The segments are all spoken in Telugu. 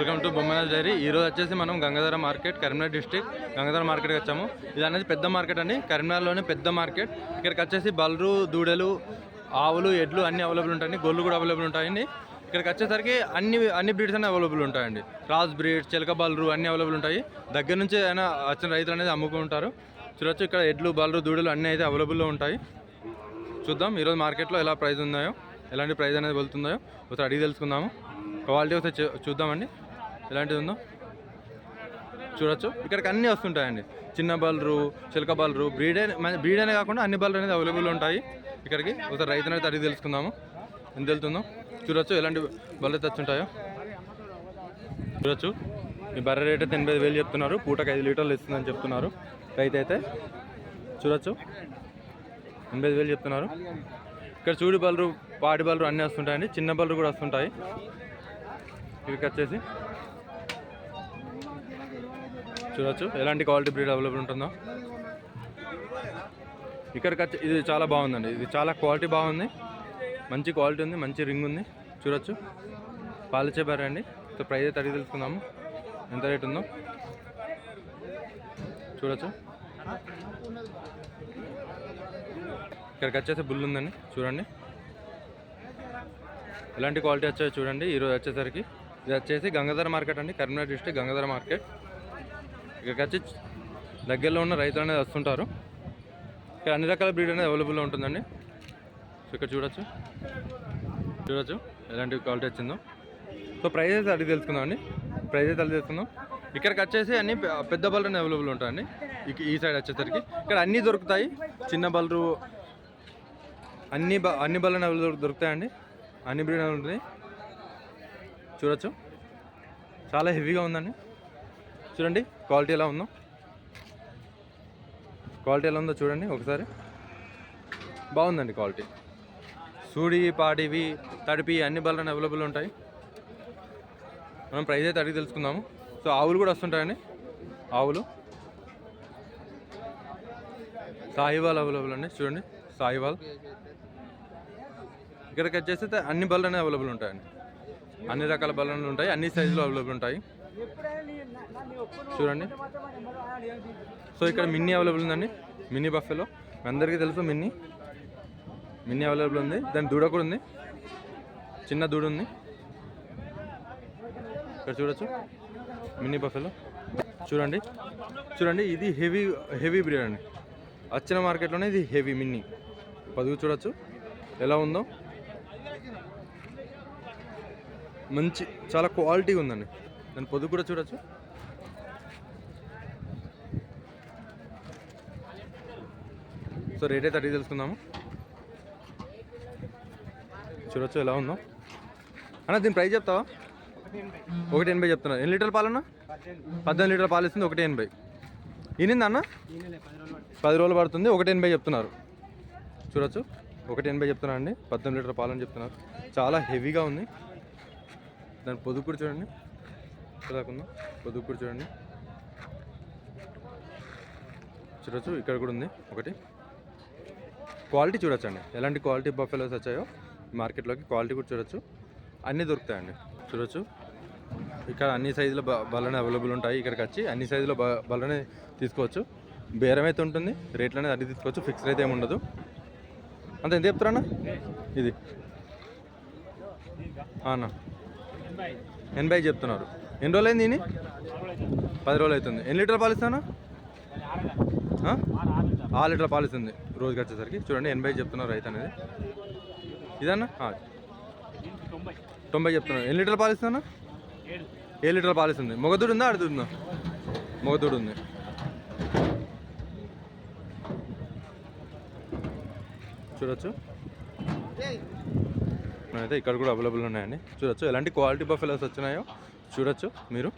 Welcome to Bommana dairy. ఈ రోజు వచ్చేసి మనం గంగాధర మార్కెట్ కరీంనగర్ డిస్టిక్ గంగాధర మార్కెట్కి వచ్చాము. ఇది అనేది పెద్ద మార్కెట్ అండి. కరీంనగర్లోనే పెద్ద మార్కెట్. ఇక్కడికి వచ్చేసి బల్లు దూడలు ఆవులు ఎడ్లు అన్ని అవైలబుల్ ఉంటాయండి. గొల్లు కూడా అవైలబుల్ ఉంటాయండి. ఇక్కడికి వచ్చేసరికి అన్ని అన్ని బ్రీడ్స్ అన్ని అవైలబుల్ ఉంటాయండి. క్రాస్ బ్రీడ్ చిలక బల్లు అన్ని అవైలబుల్ ఉంటాయి. దగ్గర నుంచి అయినా వచ్చిన రైతులు అనేది అమ్ముకుంటారు చూడొచ్చు ఇక్కడ ఎడ్లు బల్లు దూడలు అన్నీ అయితే అవైలబుల్లో ఉంటాయి. చూద్దాం ఈరోజు మార్కెట్లో ఎలా ప్రైస్ ఉన్నాయో ఎలాంటి ప్రైస్ అనేది వెళ్తుందో. ఒకసారి అడిగి తెలుసుకుందాము. క్వాలిటీ ఒకసారి చూ- చూద్దామండి. ఎలాంటిది ఉందో చూడొచ్చు. ఇక్కడికి అన్నీ వస్తుంటాయండి. చిన్న బల్రు చిలక బల్రు బ్రీడ్ బ్రీడ్ అనే కాకుండా అన్ని బల్లు అనేది అవైలబుల్ ఉంటాయి ఇక్కడికి. ఒకసారి రైతు అనేది అడిగి తెలుసుకుందాము. ఎంత వెళ్తుందో? చూడొచ్చు ఎలాంటి బల్లు అయితే వచ్చుంటాయో చూడొచ్చు. ఈ బర్రె రేట్ అయితే ఎనభై వేలు చెప్తున్నారు. పూటకు ఐదు లీటర్లు ఇస్తుందని చెప్తున్నారు. రైతు అయితే చూడొచ్చు. ఎనభై వేలు చెప్తున్నారు. ఇక్కడ చూడి బల్లు పాడి బల్లు అన్నీ వస్తుంటాయండి. చిన్న బల్లు కూడా వస్తుంటాయి. ఇవి వచ్చేసి చూడొచ్చు. ఎలాంటి క్వాలిటీ బ్రీడ్ అవైలబుల్ ఉంటుందో. ఇక్కడికి వచ్చి ఇది చాలా బాగుందండి. ఇది చాలా క్వాలిటీ బాగుంది. మంచి క్వాలిటీ ఉంది మంచి రింగ్ ఉంది. చూడొచ్చు. పాలిచ్చే బర్రె అండి. సో ప్రైస్ అయితే అడిగి తెలుసుకుందాము. ఎంత రేట్ ఉందో. చూడొచ్చు. ఇక్కడికి వచ్చేసి బుల్ ఉందండి. చూడండి. ఎలాంటి క్వాలిటీ వచ్చాయో చూడండి. ఈరోజు వచ్చేసరికి. ఇది వచ్చేసి గంగాధర మార్కెట్ అండి. Karimnagar district Gangadhara market. ఇక్కడికి వచ్చి దగ్గరలో ఉన్న రైతులు అనేది వస్తుంటారు. ఇక్కడ అన్ని రకాల బ్రీడ్ అనేది అవైలబుల్లో ఉంటుందండి. సో ఇక్కడ చూడొచ్చు. చూడొచ్చు. ఎలాంటి క్వాలిటీ వచ్చిందో. సో ప్రైస్ అయితే అడిగి తెలుసుకుందాం అండి. ప్రైస్ అయితే అడిగి తెలుసుకుందాం. ఇక్కడికి వచ్చేసి అన్ని పెద్ద బల్లు అవైలబుల్ ఉంటాయండి. ఈ సైడ్ వచ్చేసరికి. ఇక్కడ అన్నీ దొరుకుతాయి. చిన్న బల్లు అన్ని బ అన్ని బల్లని అవైలబుల్ దొరుకుతాయండి. అన్ని బ్రీడ్ ఉంటుంది. చూడొచ్చు. చాలా హెవీగా ఉందండి. చూడండి క్వాలిటీ ఎలా ఉందో. క్వాలిటీ ఎలా ఉందో చూడండి ఒకసారి. బాగుందండి క్వాలిటీ సూడి పాడివి తడిపి అన్ని బల్లని అవైలబుల్ ఉంటాయి. మనం ప్రైస్ అయితే అడిగి తెలుసుకుందాము. సో ఆవులు కూడా వస్తుంటాయండి. ఆవులు. సాయివాల్ అవైలబుల్ అండి చూడండి. సాయివాల్ ఇక్కడికి వచ్చేసి అన్ని బల్లనే అవైలబుల్ ఉంటాయండి. అన్ని రకాల బల్లలు ఉంటాయి అన్ని సైజులు అవైలబుల్ ఉంటాయి. చూడండి. సో ఇక్కడ మిన్నీ అవైలబుల్ ఉందండి. Mini buffalo. మీ అందరికీ తెలుసు మిన్నీ మిన్నీ అవైలబుల్ ఉంది. దాని దూడ కూడా ఉంది. చిన్న దూడ ఉంది. ఇక్కడ చూడొచ్చు. Mini buffalo. చూడండి. చూడండి ఇది హెవీ హెవీ బ్రీడ్ అండి. వచ్చిన మార్కెట్లోనే ఇది హెవీ మిన్నీ పదువు చూడొచ్చు. ఎలా ఉందో. మంచి చాలా క్వాలిటీ ఉందండి. దాని పొదుగు కూడా చూడొచ్చు. సో రేట్ అయితే అడిగి తెలుసుకుందాము. చూడొచ్చు ఎలా ఉందో. అన్న దీని ప్రైస్ చెప్తావా? ఒకటి ఎనభై చెప్తున్నా. ఎన్ని లీటర్ల పాలన్నా? పద్దెనిమిది లీటర్ల పాలు ఇస్తుంది ఒకటి ఎనభై. ఈనింది అన్న? పది రోజులు పడుతుంది ఒకటి ఎనభై చెప్తున్నారు. చూడొచ్చు. ఒకటి ఎనభై చెప్తున్నా అండి. పద్దెనిమిది లీటర్ల పాలని చెప్తున్నారు. చాలా హెవీగా ఉంది. దాని పొదుపు కూడా చూడండి. ఎలాగుందో పొదుపు కూడా చూడండి. చూడొచ్చు ఇక్కడ కూడా ఉంది ఒకటి. క్వాలిటీ చూడొచ్చండి. ఎలాంటి క్వాలిటీ బఫెలోస్ వచ్చాయో మార్కెట్లోకి క్వాలిటీ కూడా చూడొచ్చు. అన్నీ దొరుకుతాయండి. చూడొచ్చు. ఇక్కడ అన్ని సైజుల బ బల్లనే అవైలబుల్ ఉంటాయి ఇక్కడికి వచ్చి. అన్ని సైజుల బ బల్లనే తీసుకోవచ్చు. బేరం అయితే ఉంటుంది. రేట్లు అనేది అన్ని తీసుకోవచ్చు. ఫిక్స్ అయితే ఏమి ఉండదు. అంత ఎంత చెప్తారన్నా ఇది. ఆ అన్న ఎనభై చెప్తున్నారు. ఎన్ని రోజులు అయింది దీని పది రోజులు అవుతుంది ఎన్ని లీటర్ పాలు ఆరు లీటర్ల పాలు ఇస్తుంది రోజుకి వచ్చేసరికి. చూడండి ఎనభై చెప్తున్నారు రైతు అనేది. ఇదన్నా? తొంభై చెప్తున్నారు. ఎన్ని లీటర్ల పాలు ఇస్తున్నా ఏ లీటర్ల పాలు ఇస్తుంది. మొగదుడు ఉందా అడుగుతుందా మొగదుడు ఉంది? చూడొచ్చు. అయితే ఇక్కడ కూడా అవైలబుల్ ఉన్నాయండి. చూడొచ్చు. ఎలాంటి క్వాలిటీ బఫెలర్స్ వచ్చినాయో చూడొచ్చు మీరు.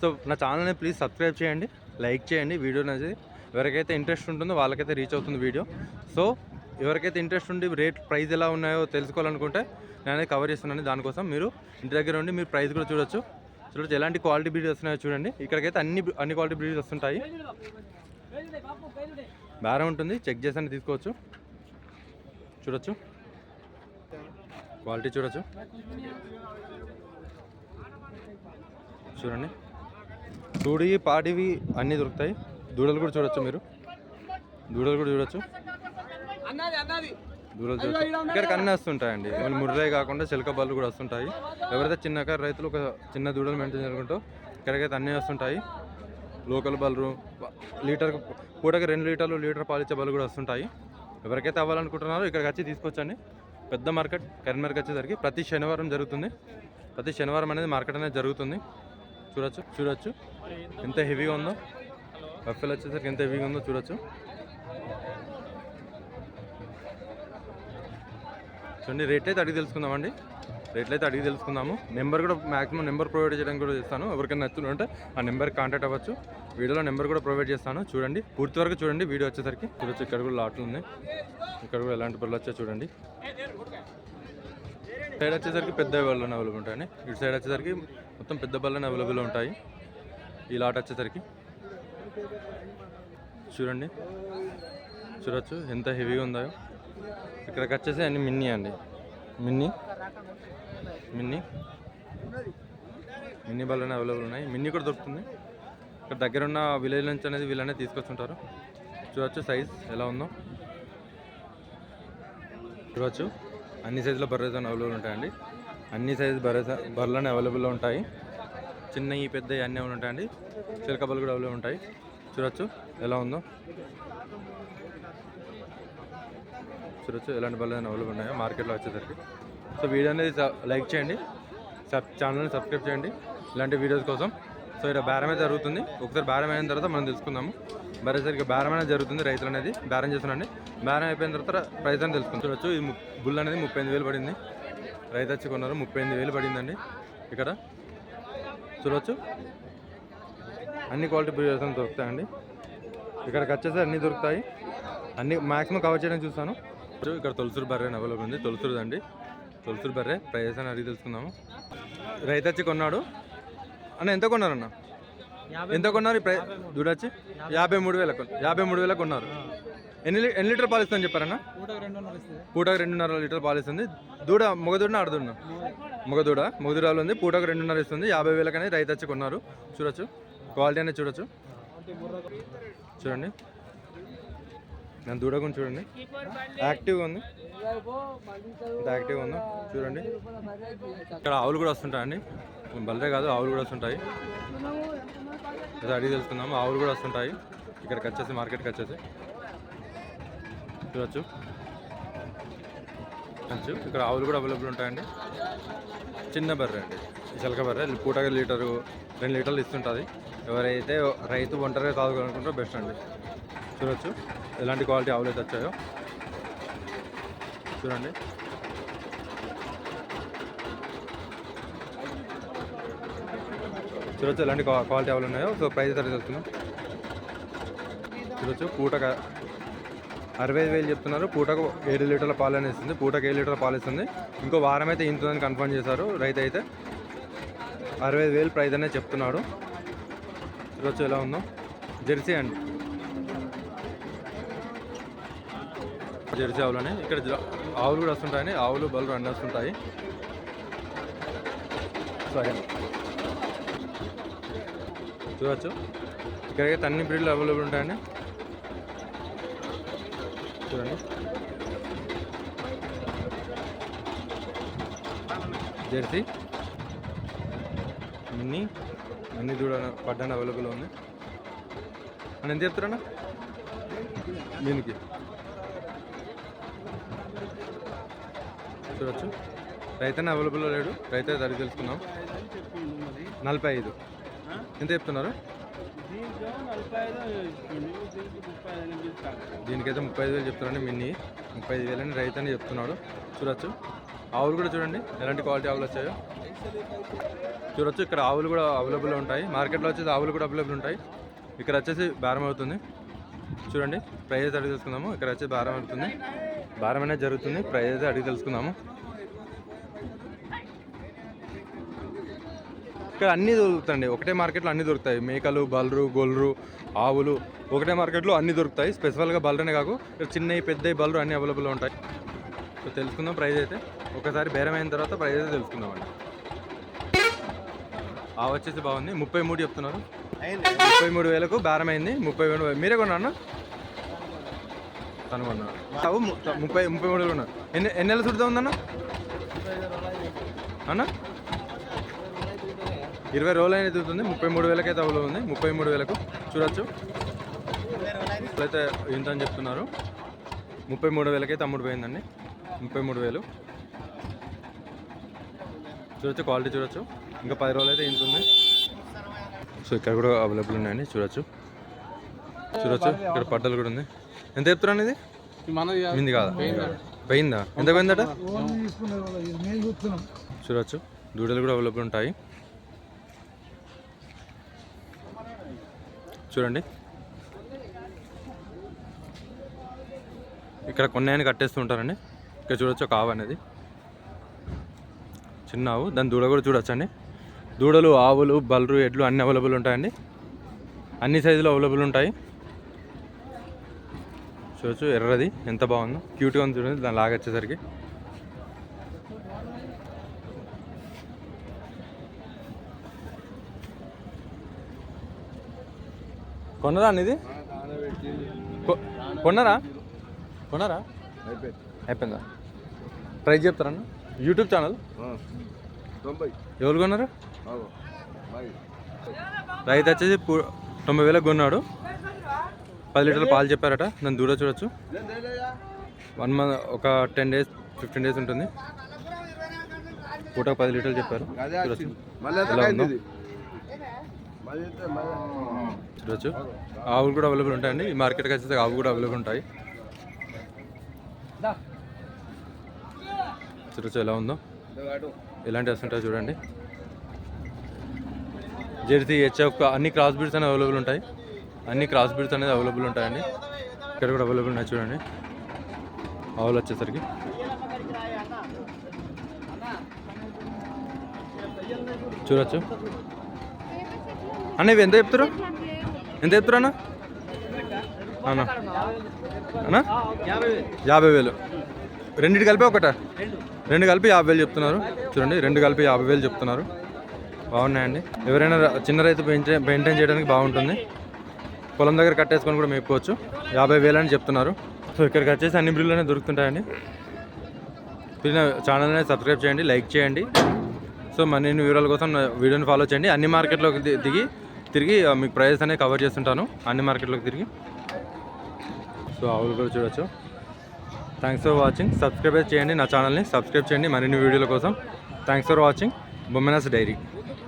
సో నా ఛానల్ని ప్లీజ్ సబ్స్క్రైబ్ చేయండి. లైక్ చేయండి. వీడియో అనేది ఎవరికైతే ఇంట్రెస్ట్ ఉంటుందో వాళ్ళకైతే రీచ్ అవుతుంది వీడియో సో ఎవరికైతే ఇంట్రెస్ట్ ఉండి రేట్ ప్రైస్ ఎలా ఉన్నాయో తెలుసుకోవాలనుకుంటే నేను కవర్ చేస్తున్నాను. దానికోసం మీరు ఇంటి దగ్గర ఉండి మీరు ప్రైస్ కూడా చూడొచ్చు. చూడొచ్చు. ఎలాంటి క్వాలిటీ బ్రీడ్ వస్తున్నాయో చూడండి. ఇక్కడికైతే అన్ని అన్ని క్వాలిటీ బ్రీడ్స్ వస్తుంటాయి. బేరం ఉంటుంది. చెక్ చేసి తీసుకోవచ్చు. చూడొచ్చు. క్వాలిటీ చూడొచ్చు. చూడండి. చూడి పాడివి అన్నీ దొరుకుతాయి. దూడలు కూడా చూడొచ్చు మీరు? దూడలు కూడా చూడొచ్చు? దూడలు చూడొచ్చు. ఇక్కడికి అన్నీ వస్తుంటాయండి. మళ్ళీ ముర్రే కాకుండా చిలక బళ్ళు కూడా వస్తుంటాయి. ఎవరైతే చిన్నకారు రైతులు ఒక చిన్న దూడలు మెయింటైన్ చేసుకుంటూ ఇక్కడికైతే అన్నీ వస్తుంటాయి. లోకల్ బళ్ళు లీటర్ పూటకి రెండు లీటర్లు లీటర్ పాలు ఇచ్చే బళ్ళు కూడా వస్తుంటాయి. ఎవరికైతే అవ్వాలనుకుంటున్నారో ఇక్కడికి వచ్చి తీసుకొచ్చండి. పెద్ద మార్కెట్ కరీంనగర్కి వచ్చేసరికి ప్రతి శనివారం జరుగుతుంది. ప్రతి శనివారం అనేది మార్కెట్ అనేది జరుగుతుంది. చూడొచ్చు చూడొచ్చు. ఎంత హెవీగా ఉందో. బఫెల్ వచ్చేసరికి ఎంత హెవీగా ఉందో చూడొచ్చు. చూడండి రేట్ అయితే అడిగి తెలుసుకుందామండి. రేట్లు అయితే అడిగి తెలుసుకుందాము. నెంబర్ కూడా మాక్సిమం నెంబర్ ప్రొవైడ్ చేయడానికి కూడా చేస్తాను. ఎవరికైనా నచ్చుతుంటే ఆ నెంబర్కి కాంటాక్ట్ అవ్వచ్చు. వీడియోలో నెంబర్ కూడా ప్రొవైడ్ చేస్తాను. చూడండి పూర్తి వరకు చూడండి వీడియో వచ్చేసరికి. చూడొచ్చు ఇక్కడ కూడా లాట్లు ఉన్నాయి. ఇక్కడ కూడా ఎలాంటి పనులు వచ్చాయో చూడండి. సైడ్ వచ్చేసరికి పెద్ద బళ్ళని అవైలబుల్ ఉంటాయి ఇటు సైడ్ వచ్చేసరికి మొత్తం పెద్ద బళ్ళని అవైలబుల్ ఉంటాయి. ఈ లాట్ వచ్చేసరికి. చూడండి. చూడొచ్చు ఎంత హెవీగా ఉందో. ఇక్కడికి వచ్చేసి అన్ని మిన్నీ అండి. మిన్నీ. మిన్నీ. మిన్నీ బల్లనే అవైలబుల్ ఉన్నాయి. మిన్నీ కూడా దొరుకుతుంది. ఇక్కడ దగ్గర ఉన్న విలేజ్ నుంచి అనేది వీళ్ళనే తీసుకొచ్చుంటారు చూడొచ్చు సైజ్ ఎలా ఉందో. చూడవచ్చు అన్ని సైజుల బర్రెస్ అవైలబుల్ ఉంటాయండి. అన్ని సైజు బర్రెస్ బర్రెలు అవైలబుల్లో ఉంటాయి. చిన్నవి పెద్దవి పెద్ద అన్నీ ఉంటాయండి? చిలకబలు కూడా అవే ఉంటాయి. చూడొచ్చు ఎలా ఉందో. చూడొచ్చు ఎలాంటి బర్రెలు అవైలబుల్ ఉన్నాయో? మార్కెట్లో వచ్చేసరికి. సో వీడియో అనేది లైక్ చేయండి. సబ్ ఛానల్ని సబ్స్క్రైబ్ చేయండి. ఇలాంటి వీడియోస్ కోసం. సో ఇక్కడ బేరం అయితే జరుగుతుంది. ఒకసారి బేరం అయిన తర్వాత మనం తెలుసుకుందాము. బరేసరికి బేరం అనేది జరుగుతుంది రైతులు అనేది. బేరం చేస్తున్నాండి బేరం అయిపోయిన తర్వాత ప్రైస్ అని తెలుసుకుందాం. చూడొచ్చు ఈ ము- బుల్ అనేది ముప్పై వేలు పడింది. రైతు వచ్చి కొన్నారు ముప్పై ఎనిమిది వేలు పడిందండి. ఇక్కడ చూడవచ్చు అన్ని క్వాలిటీ బియ్యం దొరుకుతాయండి. ఇక్కడికి వచ్చేసి అన్నీ దొరుకుతాయి. అన్ని మాక్సిమం కవర్ చేయడానికి చూస్తాను. ఇక్కడ తొలసూరు బర్రె అని అవైలబుల్ ఉంది. తొలసూరు అండి. తొలసూరు బర్రె. ప్రైస్ అని అడిగి తెలుసుకుందాము. రైతు వచ్చి కొన్నాడు. అన్న ఎంత కొన్నారన్న? ఎంత కొన్నారు ఈ ప్రైస్? దూడొచ్చి యాభై మూడు వేల యాభై మూడు వేలకు కొన్నారు. ఎన్ని ఎన్ని లీటర్ పాలు ఇస్తుందని చెప్పారన్న? పూటకు రెండున్నర లీటర్ పాలు ఇస్తుంది. దూడ మగదూడన ఆడదూడ మగదూడ? మగదూడలో ఉంది. పూటకు రెండున్నర ఇస్తుంది. యాభై వేలకనే రైతు వచ్చి కొన్నారు. చూడొచ్చు. క్వాలిటీ అనేది చూడొచ్చు. చూడండి. నేను దూడ గురించి చూడండి. యాక్టివ్గా ఉంది. యాక్టివ్గా ఉందో? చూడండి. ఇక్కడ ఆవులు కూడా వస్తుంటాయండి. బల్లే కాదు ఆవులు కూడా వస్తుంటాయి. అది అడిగి తెలుసుకుందాము ఆవులు కూడా వస్తుంటాయి. ఇక్కడికి వచ్చేసి మార్కెట్కి వచ్చేసి. చూడొచ్చు మంచి ఇక్కడ ఆవులు కూడా అవైలబుల్ ఉంటాయండి. చిన్న బర్రె అండి. ఈ చిలక బర్రె. పూటగా లీటరు రెండు లీటర్లు ఇస్తుంటుంది. ఎవరైతే రైతు ఒంటరిగా తాగుకోవాలనుకుంటారో బెస్ట్ అండి. చూడొచ్చు. ఎలాంటి క్వాలిటీ ఆవులు అయితే వచ్చాయో. చూడండి. చూడొచ్చు ఎలాంటి క్వాలిటీ ఆవులు ఉన్నాయో. సో ప్రైస్ తరగతి వస్తున్నాం చూడొచ్చు. పూటగా అరవై ఐదు వేలు చెప్తున్నారు. పూటకు ఏడు లీటర్ల పాలు అనేది ఇస్తుంది పూటకు ఏడు లీటర్ల పాలు ఇస్తుంది. ఇంకో వారం అయితే ఇంతుందని కన్ఫర్మ్ చేశారు. రైతు అయితే అరవై ఐదు వేలు ప్రైజ్ అనేది చెప్తున్నాడు. చూడొచ్చు ఎలా ఉందో? జెర్సీ అండి. జెర్సీ ఆవులని ఇక్కడ ఆవులు కూడా వస్తుంటాయని ఆవులు బలు రెండు వస్తుంటాయి. సరే. చూడవచ్చు ఇక్కడికైతే అన్ని బ్రీడ్లు అవైలబుల్ ఉంటాయండి. చూడండి. జెర్సీ. మిన్నీ అన్ని దూడ పడ్డాను అవైలబుల్ ఉంది. అని ఎంత చెప్తారన్నా? దీనికి. చూడొచ్చు. రైతన్న అవైలబుల్లో లేడు. రైతు అడిగి తెలుసుకుందాం. నలభై ఐదు. ఎంత చెప్తున్నారు? దీనికైతే ముప్పై ఐదు వేలు చెప్తున్నాను మిన్ని ముప్పై ఐదు వేలని రైతు అని చెప్తున్నాడు. చూడొచ్చు. ఆవులు కూడా చూడండి ఎలాంటి క్వాలిటీ ఆవులు వచ్చాయో. చూడొచ్చు ఇక్కడ ఆవులు కూడా అవైలబుల్ ఉంటాయి. మార్కెట్లో వచ్చేసి ఆవులు కూడా అవైలబుల్ ఉంటాయి. ఇక్కడ వచ్చేసి భారం అవుతుంది. చూడండి ప్రైస్ అడిగి తెలుసుకుందాము. ఇక్కడ వచ్చేసి భారం అవుతుంది. భారం అనేది జరుగుతుంది. ప్రైస్ అడిగి తెలుసుకుందాము. ఇక్కడ అన్నీ దొరుకుతాయండి. ఒకటే మార్కెట్లో అన్నీ దొరుకుతాయి. మేకలు బల్రు గొల్లు ఆవులు ఒకటే మార్కెట్లో అన్నీ దొరుకుతాయి. స్పెసిఫిక్గా బల్రనే కాకు చిన్నవి పెద్దవి బల్రు అన్నీ అవైలబుల్ ఉంటాయి. సో తెలుసుకుందాం ప్రైస్ అయితే. ఒకసారి బేరం అయిన తర్వాత ప్రైస్ అయితే తెలుసుకుందామండి ఆ వచ్చేసి బాగుంది. ముప్పై మూడు చెప్తున్నారు. ముప్పై మూడు వేలకు బేరం అయింది. ముప్పై మూడు వేలు. మీరే కొన్నా అన్న తను ము- ముప్పై ముప్పై మూడు వేలు ఉన్నారు ఎన్ని ఎన్ని నెలలు చుడుతూ ఉందన్న? అన్న? ఇరవై రోజులు అయినా ఎదుగుతుంది. ముప్పై మూడు వేలకి అయితే అవైలబుల్ ఉంది. ముప్పై మూడు వేలకు చూడొచ్చు. ఇప్పుడైతే ఇంత అని చెప్తున్నారు. ముప్పై మూడు వేలకైతే అమ్ముడు పోయిందండి. ముప్పై మూడు వేలు. చూడొచ్చు క్వాలిటీ చూడొచ్చు. ఇంకా పది రోజులు అయితే ఇంత ఉంది. సో ఇక్కడ కూడా అవైలబుల్ ఉన్నాయండి. చూడొచ్చు. చూడొచ్చు. ఇక్కడ పడ్డలు కూడా ఉంది. ఎంత చెప్తున్నాను ఇది? మనది మింది కాదా? పోయిందా? ఎంత పోయిందట? చూడొచ్చు. దూడలు కూడా అవైలబుల్ ఉంటాయి. చూడండి. ఇక్కడ కొన్నాయని కట్టేస్తూ ఉంటారండి ఇక్కడ చూడొచ్చు ఒక ఆవు అనేది. చిన్న ఆవు. దాని దూడ కూడా చూడొచ్చండి. దూడలు ఆవులు బల్లు ఎడ్లు అన్ని అవైలబుల్ ఉంటాయండి. అన్ని సైజులు అవైలబుల్ ఉంటాయి. చూడొచ్చు ఎర్రది. ఎంత బాగుందో. క్యూట్గా ఉంది చూడండి. దాని లాగొచ్చేసరికి. వచ్చేసరికి కొన్నరా అన్న ఇది కొ- కొన్నారా? కొన్నారా? అయిపోయిందా? ప్రైజ్ చెప్తారా అన్న? YouTube channel? ఎవరు కొన్నారు. రైతు వచ్చేసి తొంభై వేలకు కొన్నాడు. పది లీటర్ల పాలు చెప్పారట. దాన్ని దూడ చూడొచ్చు. వన్ మంత్ ఒక టెన్ డేస్ ఫిఫ్టీన్ డేస్ ఉంటుంది. పూటకు పది లీటర్లు చెప్పారు. ఎలా ఉందో? ఇది? మళ్ళీ ఎంత? మళ్ళీ- చూడొచ్చు. ఆవులు కూడా అవైలబుల్ ఉంటాయండి. ఈ మార్కెట్కి వచ్చేసి ఆవులు కూడా అవైలబుల్ ఉంటాయి. చూడొచ్చు ఎలా ఉందో. ఎలాంటి వస్తుంటాయో చూడండి. జెర్సీ హెచ్ఎఫ్ అన్ని క్రాస్ బీడ్స్ అనేవి అవైలబుల్ ఉంటాయి. అన్ని క్రాస్ బీడ్స్ అనేది అవైలబుల్ ఉంటాయండి. ఇక్కడ కూడా అవైలబుల్ ఉన్నాయి చూడండి. ఆవులు వచ్చేసరికి. చూడొచ్చు. అన్న ఇవి ఎంత చెప్తారు ఎంత చెప్తారు అన్న? అన్న. అన్న? యాభై వేలు. రెండింటి కలిపి ఒకట? రెండు కలిపి యాభై వేలు చెప్తున్నారు. చూడండి రెండు కలిపి యాభై వేలు చెప్తున్నారు. బాగున్నాయండి. ఎవరైనా చిన్న రైతు మెయింటైన్ మెయింటైన్ చేయడానికి బాగుంటుంది. పొలం దగ్గర కట్టేసుకొని కూడా మేపుకోవచ్చు. యాభై వేలు అని చెప్తున్నారు. సో ఇక్కడికి వచ్చేసి అన్ని బ్రిల్లోనే దొరుకుతుంటాయండి. ప్లీజ్ నా ఛానల్ని సబ్స్క్రైబ్ చేయండి లైక్ చేయండి. సో మరిన్ని వివరాల కోసం వీడియోని ఫాలో చేయండి. అన్ని మార్కెట్లోకి దిగి తిరిగి మీకు ప్రైజెస్ అనేవి కవర్ చేస్తుంటాను అన్ని మార్కెట్లోకి తిరిగి. సో ఆవులు కూడా చూడొచ్చు. థ్యాంక్స్ ఫర్ వాచింగ్ సబ్స్క్రైబ్ చేయండి నా ఛానల్ని సబ్స్క్రైబ్ చేయండి మరిన్ని వీడియోల కోసం. Thanks for watching Bommanas dairy